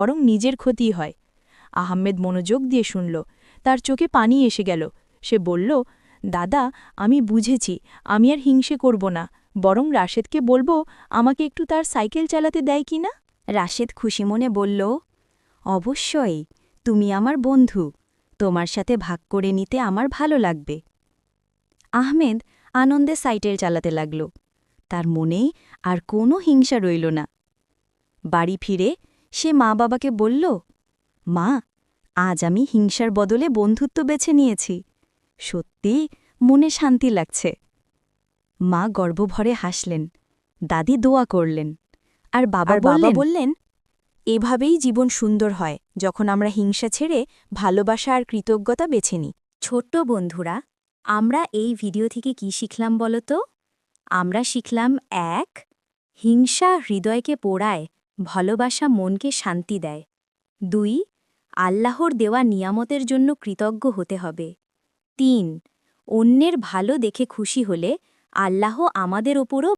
বরং নিজের ক্ষতিই হয়। আহমেদ মনোযোগ দিয়ে শুনল। তার চোখে পানি এসে গেল। সে বলল, দাদা, আমি বুঝেছি, আমি আর হিংসে করব না। বরং রাশেদকে বলব, আমাকে একটু তার সাইকেল চালাতে দেয় কি না? রাশেদ খুশি মনে বলল, অবশ্যই, তুমি আমার বন্ধু। তোমার সাথে ভাগ করে নিতে আমার ভালো লাগবে। আহমেদ আনন্দে সাইকেল চালাতে লাগল। তার মনেই আর কোনো হিংসা রইল না। বাড়ি ফিরে সে মা বাবাকে বলল মা আজ আমি হিংসার বদলে বন্ধুত্ব বেছে নিয়েছি। সত্যি মনে শান্তি লাগছে। মা গর্বভরে হাসলেন দাদি দোয়া করলেন। আর বাবা বাবা বললেন এভাবেই জীবন সুন্দর হয় যখন আমরা হিংসা ছেড়ে ভালোবাসা আর কৃতজ্ঞতা বেছে নিই। ছোট্ট বন্ধুরা আমরা এই ভিডিও থেকে কি শিখলাম বলো তো? আমরা শিখলাম এক হিংসা হৃদয়কে পোড়ায় ভালোবাসা মনকে শান্তি দেয়। দুই, আল্লাহর দেওয়া নিয়ামতের জন্য কৃতজ্ঞ হতে হবে। তিন, অন্যের ভালো দেখে খুশি হলে আল্লাহ আমাদের ওপরও